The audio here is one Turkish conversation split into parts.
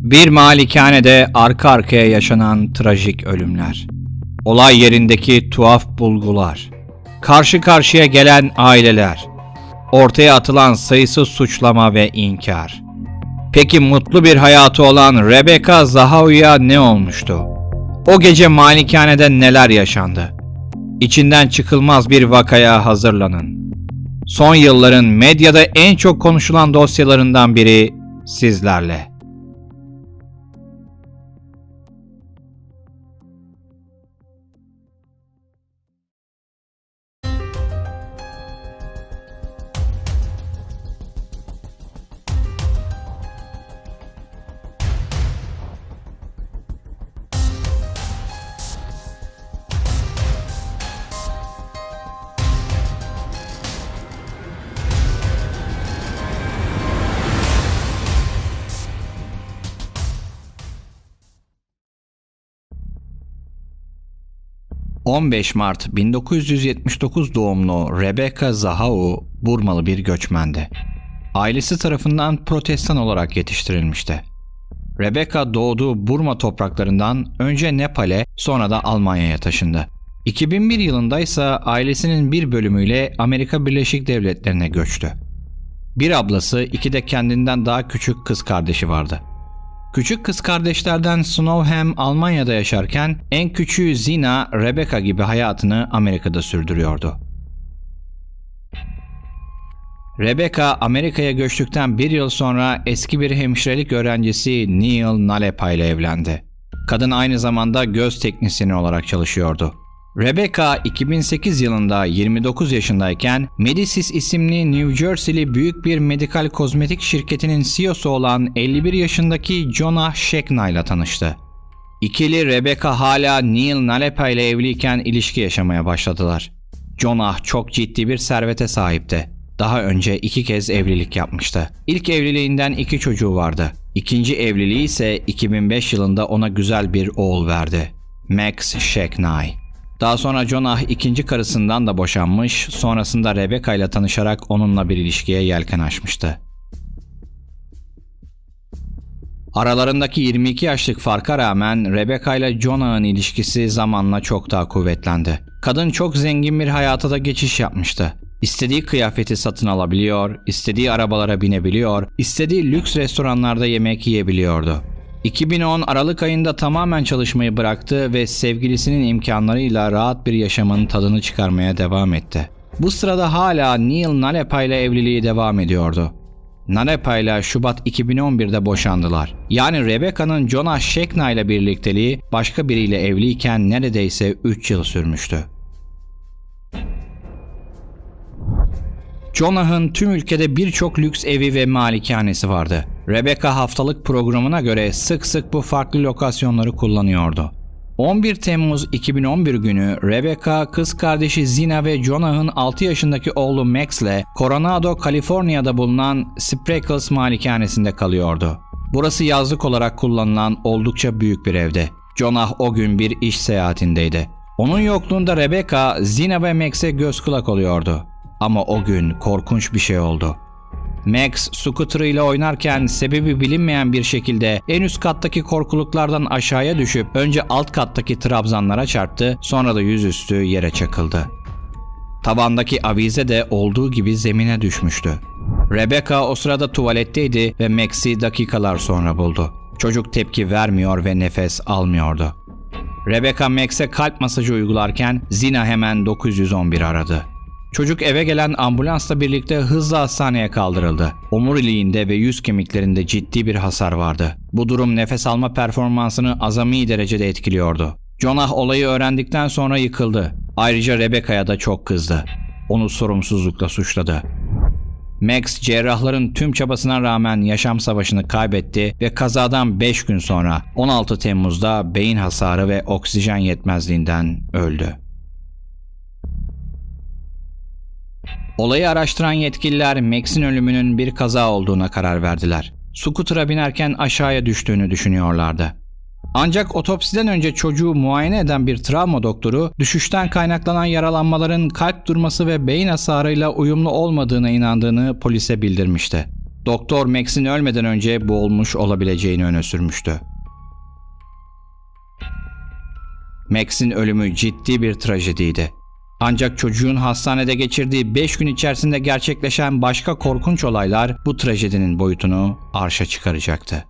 Bir malikanede arka arkaya yaşanan trajik ölümler. Olay yerindeki tuhaf bulgular. Karşı karşıya gelen aileler. Ortaya atılan sayısız suçlama ve inkar. Peki mutlu bir hayatı olan Rebecca Zahau'ya ne olmuştu? O gece malikanede neler yaşandı? İçinden çıkılmaz bir vakaya hazırlanın. Son yılların medyada en çok konuşulan dosyalarından biri sizlerle. ...15 Mart 1979 doğumlu Rebecca Zahau Burmalı bir göçmendi. Ailesi tarafından protestan olarak yetiştirilmişti. Rebecca doğduğu Burma topraklarından önce Nepal'e sonra da Almanya'ya taşındı. 2001 yılında ise ailesinin bir bölümüyle Amerika Birleşik Devletleri'ne göçtü. Bir ablası, iki de kendinden daha küçük kız kardeşi vardı. Küçük kız kardeşlerden Snowham Almanya'da yaşarken en küçüğü Zina, Rebecca gibi hayatını Amerika'da sürdürüyordu. Rebecca Amerika'ya göçtükten bir yıl sonra eski bir hemşirelik öğrencisi Neil Nalepa ile evlendi. Kadın aynı zamanda göz teknisyeni olarak çalışıyordu. Rebecca 2008 yılında 29 yaşındayken Medicis isimli New Jersey'li büyük bir medikal kozmetik şirketinin CEO'su olan 51 yaşındaki Jonah Shekna ile tanıştı. İkili Rebecca hala Neil Nalepa ile evliyken ilişki yaşamaya başladılar. Jonah çok ciddi bir servete sahipti. Daha önce iki kez evlilik yapmıştı. İlk evliliğinden iki çocuğu vardı. İkinci evliliği ise 2005 yılında ona güzel bir oğul verdi. Max Sheknay. Daha sonra Jonah ikinci karısından da boşanmış, sonrasında Rebecca ile tanışarak onunla bir ilişkiye yelken açmıştı. Aralarındaki 22 yaşlık farka rağmen Rebecca ile Jonah'ın ilişkisi zamanla çok daha kuvvetlendi. Kadın çok zengin bir hayata da geçiş yapmıştı. İstediği kıyafeti satın alabiliyor, istediği arabalara binebiliyor, istediği lüks restoranlarda yemek yiyebiliyordu. 2010 Aralık ayında tamamen çalışmayı bıraktı ve sevgilisinin imkanlarıyla rahat bir yaşamın tadını çıkarmaya devam etti. Bu sırada hala Neil Nalepa ile evliliği devam ediyordu. Nalepa ile Şubat 2011'de boşandılar. Yani Rebecca'nın Jonah Shekna ile birlikteliği başka biriyle evliyken neredeyse 3 yıl sürmüştü. Jonah'ın tüm ülkede birçok lüks evi ve malikanesi vardı. Rebecca haftalık programına göre sık sık bu farklı lokasyonları kullanıyordu. 11 Temmuz 2011 günü Rebecca, kız kardeşi Zina ve Jonah'ın 6 yaşındaki oğlu Max ile Coronado, Kaliforniya'da bulunan Spreckles malikanesinde kalıyordu. Burası yazlık olarak kullanılan oldukça büyük bir evdi. Jonah o gün bir iş seyahatindeydi. Onun yokluğunda Rebecca, Zina ve Max'e göz kulak oluyordu. Ama o gün korkunç bir şey oldu. Max scooter'ıyla oynarken sebebi bilinmeyen bir şekilde en üst kattaki korkuluklardan aşağıya düşüp önce alt kattaki trabzanlara çarptı sonra da yüzüstü yere çakıldı. Tabandaki avize de olduğu gibi zemine düşmüştü. Rebecca o sırada tuvaletteydi ve Max'i dakikalar sonra buldu. Çocuk tepki vermiyor ve nefes almıyordu. Rebecca Max'e kalp masajı uygularken Zina hemen 911 aradı. Çocuk eve gelen ambulansla birlikte hızla hastaneye kaldırıldı. Omuriliğinde ve yüz kemiklerinde ciddi bir hasar vardı. Bu durum nefes alma performansını azami derecede etkiliyordu. Jonah olayı öğrendikten sonra yıkıldı. Ayrıca Rebecca'ya da çok kızdı. Onu sorumsuzlukla suçladı. Max cerrahların tüm çabasına rağmen yaşam savaşını kaybetti ve kazadan 5 gün sonra 16 Temmuz'da beyin hasarı ve oksijen yetmezliğinden öldü. Olayı araştıran yetkililer Max'in ölümünün bir kaza olduğuna karar verdiler. Scooter'a binerken aşağıya düştüğünü düşünüyorlardı. Ancak otopsiden önce çocuğu muayene eden bir travma doktoru düşüşten kaynaklanan yaralanmaların kalp durması ve beyin hasarıyla uyumlu olmadığına inandığını polise bildirmişti. Doktor Max'in ölmeden önce boğulmuş olabileceğini öne sürmüştü. Max'in ölümü ciddi bir trajediydi. Ancak çocuğun hastanede geçirdiği 5 gün içerisinde gerçekleşen başka korkunç olaylar bu trajedinin boyutunu arşa çıkaracaktı.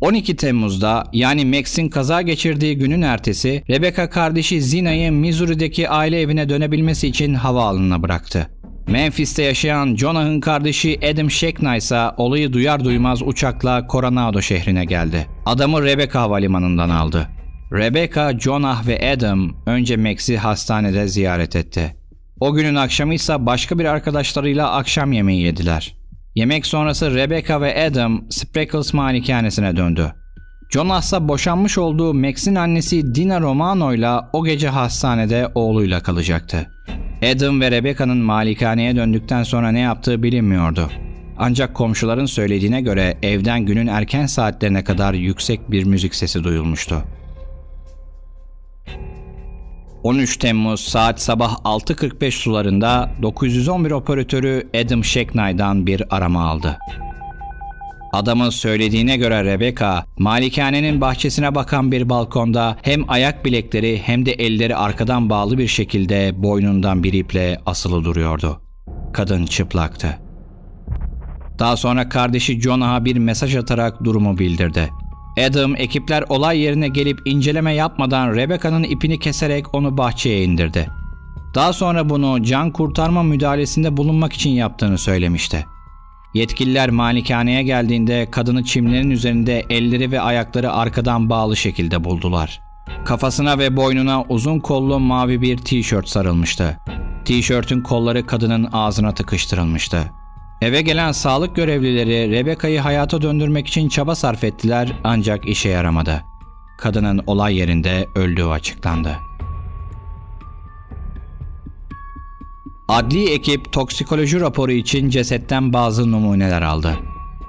12 Temmuz'da yani Max'in kaza geçirdiği günün ertesi Rebecca kardeşi Zina'yı Missouri'deki aile evine dönebilmesi için havaalanına bıraktı. Memphis'te yaşayan Jonah'ın kardeşi Adam Sheckna ise olayı duyar duymaz uçakla Coronado şehrine geldi. Adamı Rebecca havalimanından aldı. Rebecca, Jonah ve Adam önce Max'i hastanede ziyaret etti. O günün akşamı ise başka bir arkadaşlarıyla akşam yemeği yediler. Yemek sonrası Rebecca ve Adam Spreckles malikanesine döndü. Jonas ise boşanmış olduğu Max'in annesi Dina Romano ile o gece hastanede oğluyla kalacaktı. Adam ve Rebecca'nın malikaneye döndükten sonra ne yaptığı bilinmiyordu. Ancak komşuların söylediğine göre evden günün erken saatlerine kadar yüksek bir müzik sesi duyulmuştu. 13 Temmuz saat sabah 6.45 sularında 911 operatörü Adam Shecknay'dan bir arama aldı. Adamın söylediğine göre Rebecca, malikanenin bahçesine bakan bir balkonda hem ayak bilekleri hem de elleri arkadan bağlı bir şekilde boynundan bir iple asılı duruyordu. Kadın çıplaktı. Daha sonra kardeşi Jonah'a bir mesaj atarak durumu bildirdi. Adam ekipler olay yerine gelip inceleme yapmadan Rebecca'nın ipini keserek onu bahçeye indirdi. Daha sonra bunu can kurtarma müdahalesinde bulunmak için yaptığını söylemişti. Yetkililer malikaneye geldiğinde kadını çimlerin üzerinde elleri ve ayakları arkadan bağlı şekilde buldular. Kafasına ve boynuna uzun kollu mavi bir tişört sarılmıştı. Tişörtün kolları kadının ağzına tıkıştırılmıştı. Eve gelen sağlık görevlileri Rebecca'yı hayata döndürmek için çaba sarf ettiler ancak işe yaramadı. Kadının olay yerinde öldüğü açıklandı. Adli ekip toksikoloji raporu için cesetten bazı numuneler aldı.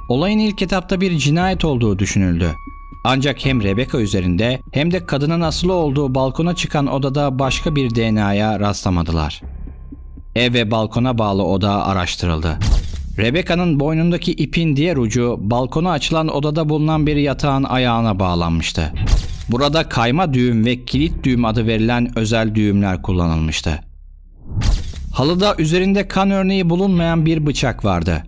Olayın ilk etapta bir cinayet olduğu düşünüldü. Ancak hem Rebecca üzerinde hem de kadının asılı olduğu balkona çıkan odada başka bir DNA'ya rastlamadılar. Ev ve balkona bağlı oda araştırıldı. Rebecca'nın boynundaki ipin diğer ucu balkona açılan odada bulunan bir yatağın ayağına bağlanmıştı. Burada kayma düğüm ve kilit düğüm adı verilen özel düğümler kullanılmıştı. Halıda üzerinde kan örneği bulunmayan bir bıçak vardı.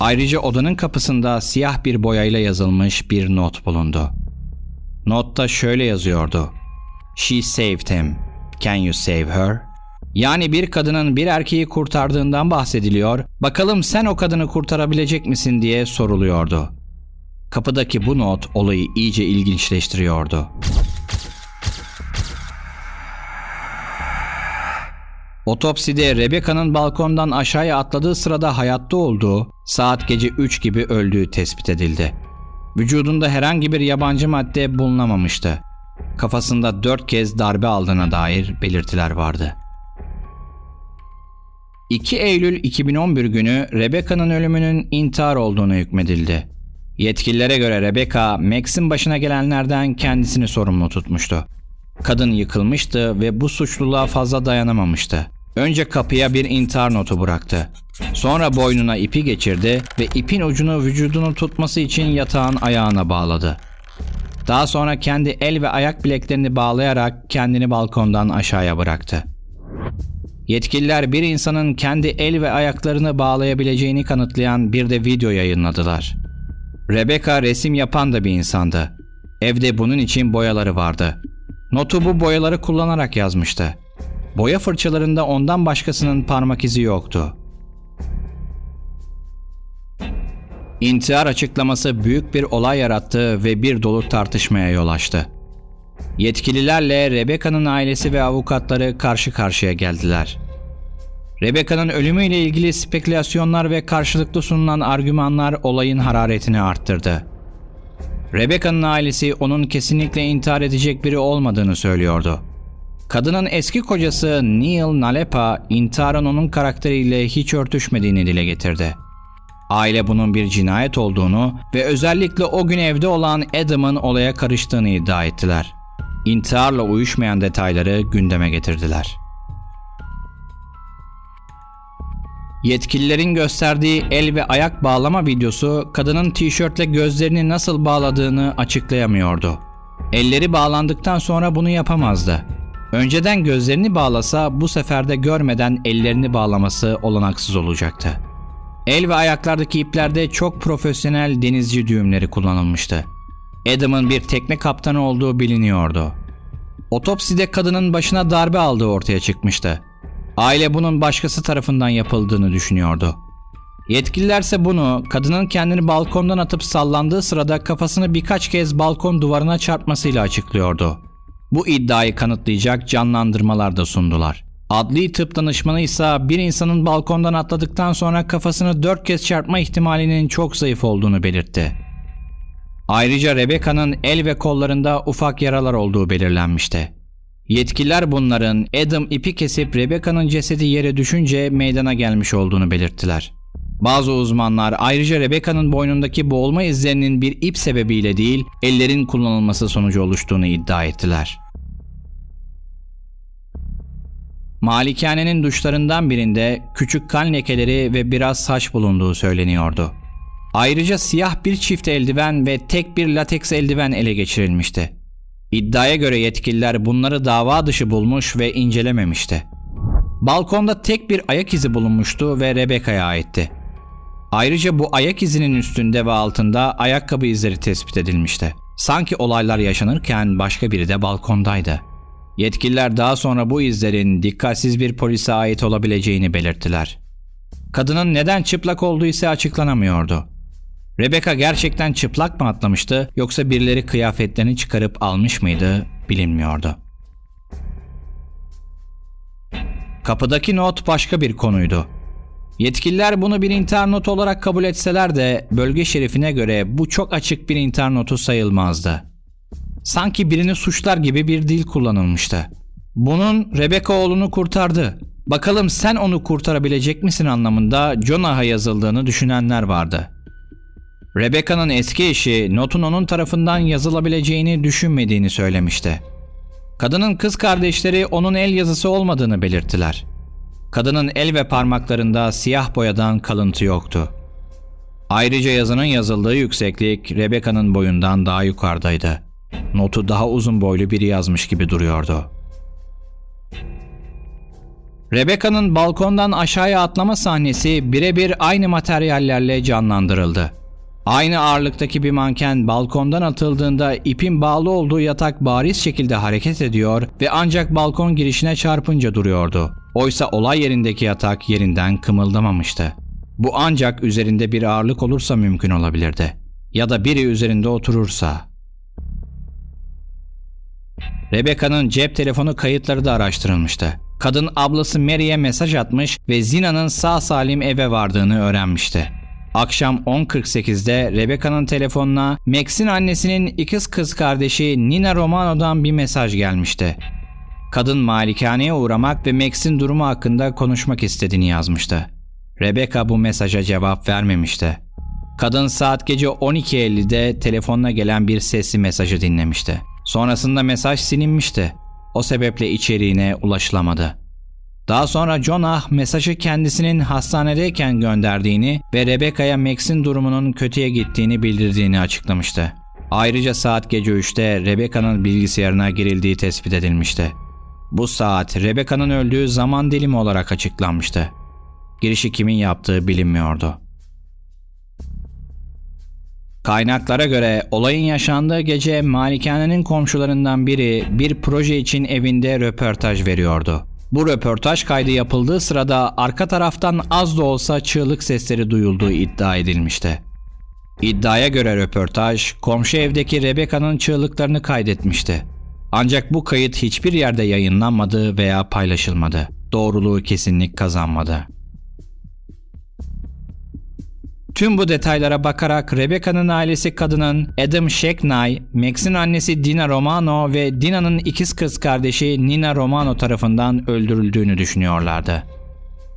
Ayrıca odanın kapısında siyah bir boyayla yazılmış bir not bulundu. Notta şöyle yazıyordu. She saved him. Can you save her? Yani bir kadının bir erkeği kurtardığından bahsediliyor. Bakalım sen o kadını kurtarabilecek misin diye soruluyordu. Kapıdaki bu not olayı iyice ilginçleştiriyordu. Otopside Rebecca'nın balkondan aşağıya atladığı sırada hayatta olduğu, saat gece 3 gibi öldüğü tespit edildi. Vücudunda herhangi bir yabancı madde bulunamamıştı. Kafasında 4 kez darbe aldığına dair belirtiler vardı. 2 Eylül 2011 günü Rebecca'nın ölümünün intihar olduğunu hükmedildi. Yetkililere göre Rebecca, Max'in başına gelenlerden kendisini sorumlu tutmuştu. Kadın yıkılmıştı ve bu suçluluğa fazla dayanamamıştı. Önce kapıya bir intihar notu bıraktı. Sonra boynuna ipi geçirdi ve ipin ucunu vücudunu tutması için yatağın ayağına bağladı. Daha sonra kendi el ve ayak bileklerini bağlayarak kendini balkondan aşağıya bıraktı. Yetkililer bir insanın kendi el ve ayaklarını bağlayabileceğini kanıtlayan bir de video yayınladılar. Rebecca resim yapan da bir insandı. Evde bunun için boyaları vardı. Notu bu boyaları kullanarak yazmıştı. Boya fırçalarında ondan başkasının parmak izi yoktu. İntihar açıklaması büyük bir olay yarattı ve bir dolu tartışmaya yol açtı. Yetkililerle Rebecca'nın ailesi ve avukatları karşı karşıya geldiler. Rebecca'nın ölümüyle ilgili spekülasyonlar ve karşılıklı sunulan argümanlar olayın hararetini arttırdı. Rebecca'nın ailesi onun kesinlikle intihar edecek biri olmadığını söylüyordu. Kadının eski kocası Neil Nalepa intiharın onun karakteriyle hiç örtüşmediğini dile getirdi. Aile bunun bir cinayet olduğunu ve özellikle o gün evde olan Adam'ın olaya karıştığını iddia ettiler. İntiharla uyuşmayan detayları gündeme getirdiler. Yetkililerin gösterdiği el ve ayak bağlama videosu kadının tişörtle gözlerini nasıl bağladığını açıklayamıyordu. Elleri bağlandıktan sonra bunu yapamazdı. Önceden gözlerini bağlasa bu sefer de görmeden ellerini bağlaması olanaksız olacaktı. El ve ayaklardaki iplerde çok profesyonel denizci düğümleri kullanılmıştı. Adam'ın bir tekne kaptanı olduğu biliniyordu. Otopside kadının başına darbe aldığı ortaya çıkmıştı. Aile bunun başkası tarafından yapıldığını düşünüyordu. Yetkililerse bunu kadının kendini balkondan atıp sallandığı sırada kafasını birkaç kez balkon duvarına çarpmasıyla açıklıyordu. Bu iddiayı kanıtlayacak canlandırmalar da sundular. Adli tıp danışmanı ise bir insanın balkondan atladıktan sonra kafasını dört kez çarpma ihtimalinin çok zayıf olduğunu belirtti. Ayrıca Rebecca'nın el ve kollarında ufak yaralar olduğu belirlenmişti. Yetkililer bunların Adam ipi kesip Rebecca'nın cesedi yere düşünce meydana gelmiş olduğunu belirttiler. Bazı uzmanlar ayrıca Rebecca'nın boynundaki boğulma izlerinin bir ip sebebiyle değil, ellerin kullanılması sonucu oluştuğunu iddia ettiler. Malikanenin duşlarından birinde küçük kan lekeleri ve biraz saç bulunduğu söyleniyordu. Ayrıca siyah bir çift eldiven ve tek bir lateks eldiven ele geçirilmişti. İddiaya göre yetkililer bunları dava dışı bulmuş ve incelememişti. Balkonda tek bir ayak izi bulunmuştu ve Rebecca'ya aitti. Ayrıca bu ayak izinin üstünde ve altında ayakkabı izleri tespit edilmişti. Sanki olaylar yaşanırken başka biri de balkondaydı. Yetkililer daha sonra bu izlerin dikkatsiz bir polise ait olabileceğini belirttiler. Kadının neden çıplak olduğu ise açıklanamıyordu. Rebecca gerçekten çıplak mı atlamıştı yoksa birileri kıyafetlerini çıkarıp almış mıydı bilinmiyordu. Kapıdaki not başka bir konuydu. Yetkililer bunu bir intihar notu olarak kabul etseler de bölge şerifine göre bu çok açık bir intihar notu sayılmazdı. Sanki birini suçlar gibi bir dil kullanılmıştı. Bunun Rebecca oğlunu kurtardı. Bakalım sen onu kurtarabilecek misin anlamında Jonah'a yazıldığını düşünenler vardı. Rebecca'nın eski eşi notun onun tarafından yazılabileceğini düşünmediğini söylemişti. Kadının kız kardeşleri onun el yazısı olmadığını belirttiler. Kadının el ve parmaklarında siyah boyadan kalıntı yoktu. Ayrıca yazının yazıldığı yükseklik Rebecca'nın boyundan daha yukarıdaydı. Notu daha uzun boylu biri yazmış gibi duruyordu. Rebecca'nın balkondan aşağıya atlama sahnesi birebir aynı materyallerle canlandırıldı. Aynı ağırlıktaki bir manken balkondan atıldığında ipin bağlı olduğu yatak bariz şekilde hareket ediyor ve ancak balkon girişine çarpınca duruyordu. Oysa olay yerindeki yatak yerinden kımıldamamıştı. Bu ancak üzerinde bir ağırlık olursa mümkün olabilirdi. Ya da biri üzerinde oturursa. Rebecca'nın cep telefonu kayıtları da araştırılmıştı. Kadın ablası Mary'e mesaj atmış ve Zina'nın sağ salim eve vardığını öğrenmişti. Akşam 10.48'de Rebecca'nın telefonuna Max'in annesinin ikiz kız kardeşi Nina Romano'dan bir mesaj gelmişti. Kadın malikaneye uğramak ve Max'in durumu hakkında konuşmak istediğini yazmıştı. Rebecca bu mesaja cevap vermemişti. Kadın saat gece 12.50'de telefonuna gelen bir sesli mesajı dinlemişti. Sonrasında mesaj silinmişti. O sebeple içeriğine ulaşılamadı. Daha sonra Jonah mesajı kendisinin hastanedeyken gönderdiğini ve Rebecca'ya Max'in durumunun kötüye gittiğini bildirdiğini açıklamıştı. Ayrıca saat gece 3'te Rebecca'nın bilgisayarına girildiği tespit edilmişti. Bu saat Rebecca'nın öldüğü zaman dilimi olarak açıklanmıştı. Girişi kimin yaptığı bilinmiyordu. Kaynaklara göre olayın yaşandığı gece malikanenin komşularından biri bir proje için evinde röportaj veriyordu. Bu röportaj kaydı yapıldığı sırada arka taraftan az da olsa çığlık sesleri duyulduğu iddia edilmişti. İddiaya göre röportaj komşu evdeki Rebecca'nın çığlıklarını kaydetmişti. Ancak bu kayıt hiçbir yerde yayınlanmadı veya paylaşılmadı. Doğruluğu kesinlik kazanmadı. Tüm bu detaylara bakarak Rebecca'nın ailesi kadının Adam Shackney, Max'in annesi Dina Romano ve Dina'nın ikiz kız kardeşi Nina Romano tarafından öldürüldüğünü düşünüyorlardı.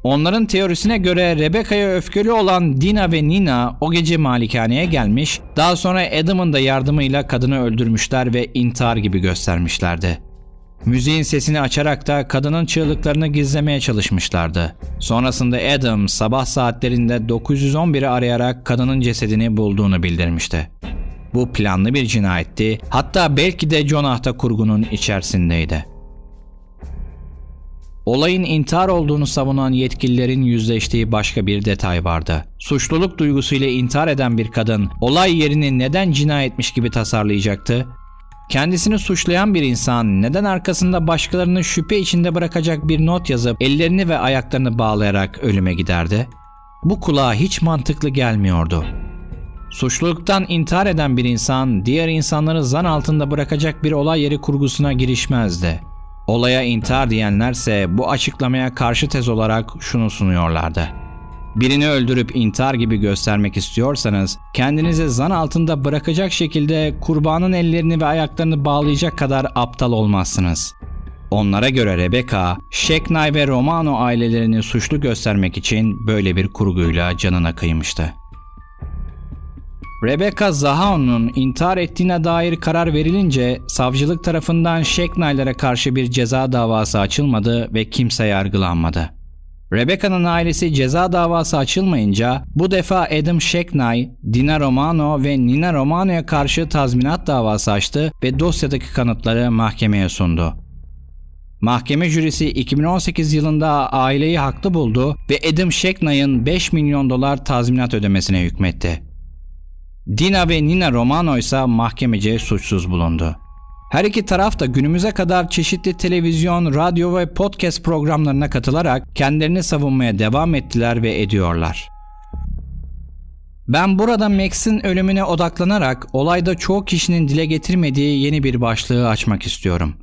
Onların teorisine göre Rebecca'ya öfkeli olan Dina ve Nina o gece malikaneye gelmiş, daha sonra Adam'ın da yardımıyla kadını öldürmüşler ve intihar gibi göstermişlerdi. Müziğin sesini açarak da kadının çığlıklarını gizlemeye çalışmışlardı. Sonrasında Adam sabah saatlerinde 911'i arayarak kadının cesedini bulduğunu bildirmişti. Bu planlı bir cinayetti. Hatta belki de Jonah da kurgunun içerisindeydi. Olayın intihar olduğunu savunan yetkililerin yüzleştiği başka bir detay vardı. Suçluluk duygusuyla intihar eden bir kadın olay yerini neden cinayetmiş gibi tasarlayacaktı? Kendisini suçlayan bir insan neden arkasında başkalarını şüphe içinde bırakacak bir not yazıp ellerini ve ayaklarını bağlayarak ölüme giderdi? Bu kulağa hiç mantıklı gelmiyordu. Suçluluktan intihar eden bir insan diğer insanları zan altında bırakacak bir olay yeri kurgusuna girişmezdi. Olaya intihar diyenlerse bu açıklamaya karşı tez olarak şunu sunuyorlardı. Birini öldürüp intihar gibi göstermek istiyorsanız kendinizi zan altında bırakacak şekilde kurbanın ellerini ve ayaklarını bağlayacak kadar aptal olmazsınız. Onlara göre Rebecca, Sheknay ve Romano ailelerini suçlu göstermek için böyle bir kurguyla canına kıymıştı. Rebecca Zahao'nun intihar ettiğine dair karar verilince savcılık tarafından Sheknay'lara karşı bir ceza davası açılmadı ve kimse yargılanmadı. Rebecca'nın ailesi ceza davası açılmayınca bu defa Adam Sheknay, Dina Romano ve Nina Romano'ya karşı tazminat davası açtı ve dosyadaki kanıtları mahkemeye sundu. Mahkeme jürisi 2018 yılında aileyi haklı buldu ve Adam Sheknay'ın 5 milyon dolar tazminat ödemesine hükmetti. Dina ve Nina Romano ise mahkemece suçsuz bulundu. Her iki taraf da günümüze kadar çeşitli televizyon, radyo ve podcast programlarına katılarak kendilerini savunmaya devam ettiler ve ediyorlar. Ben burada Max'in ölümüne odaklanarak olayda çoğu kişinin dile getirmediği yeni bir başlığı açmak istiyorum.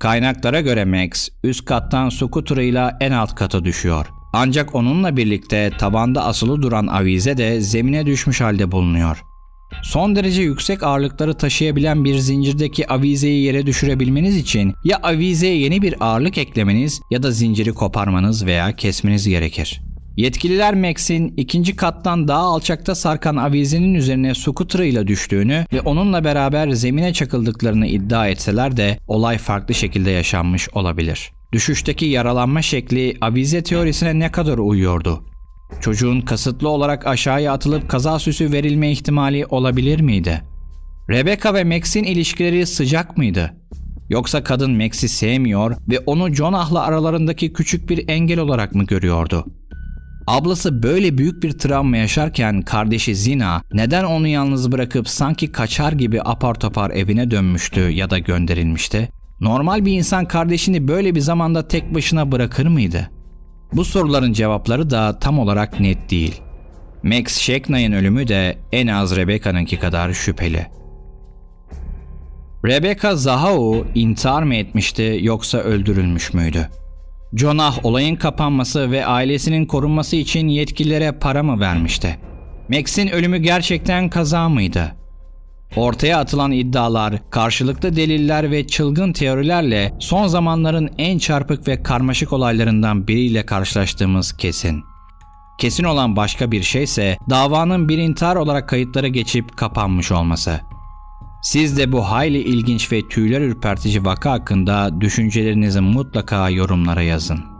Kaynaklara göre Max üst kattan skuterıyla en alt kata düşüyor. Ancak onunla birlikte tabanda asılı duran avize de zemine düşmüş halde bulunuyor. Son derece yüksek ağırlıkları taşıyabilen bir zincirdeki avizeyi yere düşürebilmeniz için ya avizeye yeni bir ağırlık eklemeniz ya da zinciri koparmanız veya kesmeniz gerekir. Yetkililer Max'in ikinci kattan daha alçakta sarkan avizenin üzerine skuterıyla düştüğünü ve onunla beraber zemine çakıldıklarını iddia etseler de olay farklı şekilde yaşanmış olabilir. Düşüşteki yaralanma şekli avize teorisine ne kadar uyuyordu? Çocuğun kasıtlı olarak aşağıya atılıp kaza süsü verilme ihtimali olabilir miydi? Rebecca ve Max'in ilişkileri sıcak mıydı? Yoksa kadın Max'i sevmiyor ve onu Jonah'la aralarındaki küçük bir engel olarak mı görüyordu? Ablası böyle büyük bir travma yaşarken kardeşi Zina neden onu yalnız bırakıp sanki kaçar gibi apar topar evine dönmüştü ya da gönderilmişti? Normal bir insan kardeşini böyle bir zamanda tek başına bırakır mıydı? Bu soruların cevapları da tam olarak net değil. Max Sheknay'ın ölümü de en az Rebecca'nınki kadar şüpheli. Rebecca Zahao intihar mı etmişti yoksa öldürülmüş müydü? Jonah olayın kapanması ve ailesinin korunması için yetkililere para mı vermişti? Max'in ölümü gerçekten kaza mıydı? Ortaya atılan iddialar, karşılıklı deliller ve çılgın teorilerle son zamanların en çarpık ve karmaşık olaylarından biriyle karşılaştığımız kesin. Kesin olan başka bir şeyse davanın bir intihar olarak kayıtlara geçip kapanmış olması. Siz de bu hayli ilginç ve tüyler ürpertici vaka hakkında düşüncelerinizi mutlaka yorumlara yazın.